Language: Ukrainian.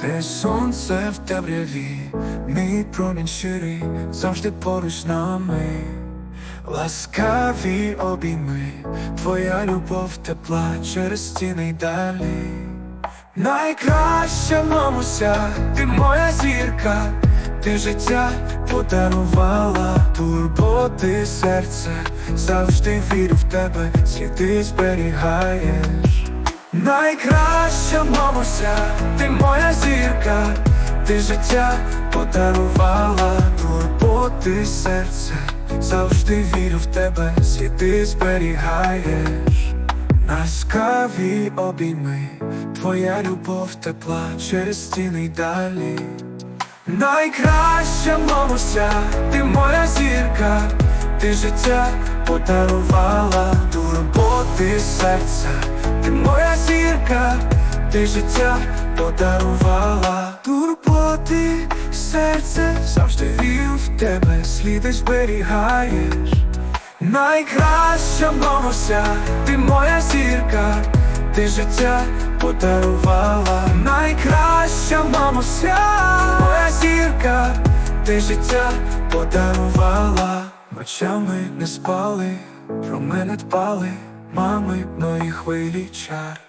Ти сонце в темряві, мій промінь щирий, завжди поруч з нами. Ласкаві обійми, твоя любов тепла через стіни й далі. Найкраща мамуся, ти моя зірка, ти життя подарувала, турботи серце, завжди вірю в тебе, сліди зберігаєш. Найкраща мамуся, ти моя зірка, ти життя подарувала, турботи серце, завжди вірю в тебе, сліди зберігаєш. Наскаві обійми, твоя любов тепла через стіни й далі. Найкраща мамуся, ти моя зірка, ти життя подарувала, турботи серця, ти моя зірка, ти життя подарувала, турботи серце, завжди вірю в тебе, сліди зберігаєш. Найкраща мамуся, ти моя зірка, ти життя подарувала, найкраща мамуся, моя зірка, ти життя подарувала, ночами не спали, про мене дбали, мами мої хвилі чар.